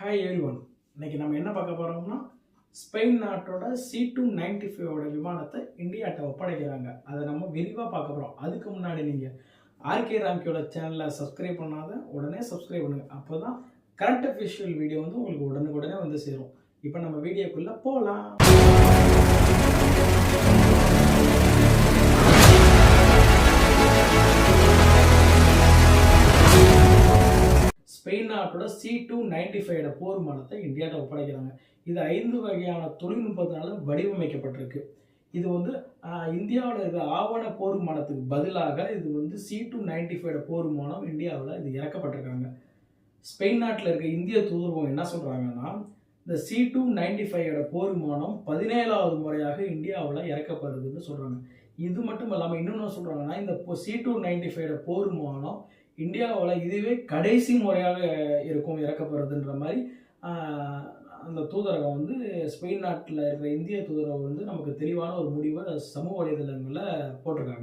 Hi every one இன்னைக்கு நம்ம என்ன பார்க்க போகிறோம்னா ஸ்பெயின் நாட்டோட சி டூ நைன்டி ஃபைவோட விமானத்தை இந்தியாட்ட ஒப்படைக்கிறாங்க. அதை நம்ம விரிவாக பார்க்க போகிறோம் அதுக்கு முன்னாடி நீங்கள் ஆர்கே ராம்கியோட சேனலை சப்ஸ்கிரைப் பண்ணாத உடனே சப்ஸ்கிரைப் பண்ணுங்கள் அப்போ தான் கரண்ட் அஃபிஷியல் வீடியோ வந்து உங்களுக்கு உடனுக்குடனே வந்து சேரும். இப்போ நம்ம வீடியோக்குள்ளே போகலாம் ஸ்பெயின் நாட்டோட சி டூ நைன்டி ஃபைவோட போர் விமானத்தை இந்தியாவில் ஒப்படைக்கிறாங்க. இது ஐந்து வகையான தொழில்நுட்பத்தினால வடிவமைக்கப்பட்டிருக்கு. இது வந்து இந்தியாவில் இருக்கிற ஆவண போர் விமானத்துக்கு பதிலாக இது வந்து சி டூ நைன்டி ஃபைவோட போர் விமானம் இந்தியாவில் இது இறக்கப்பட்டிருக்காங்க. ஸ்பெயின் நாட்டில் இருக்க இந்திய தூதரகம் என்ன சொல்கிறாங்கன்னா இந்த சி டூ நைன்டி ஃபைவோட போர் விமானம் பதினேழாவது முறையாக இந்தியாவில் இறக்கப்படுதுன்னு சொல்கிறாங்க இது மட்டும் இல்லாமல் இன்னொன்று சொல்கிறாங்கன்னா இந்த சி டூ நைன்டி ஃபைவோட போர் விமானம் இந்தியாவில் இதுவே கடைசி முறையாக இருக்கும் இறக்கப்படுறதுன்ற மாதிரி அந்த தூதரகம் வந்து ஸ்பெயின் நாட்டில் இருக்கிற இந்திய தூதரகம் வந்து நமக்கு தெளிவான ஒரு முடிவை சமூக வலைதளங்களில் போட்டிருக்காங்க.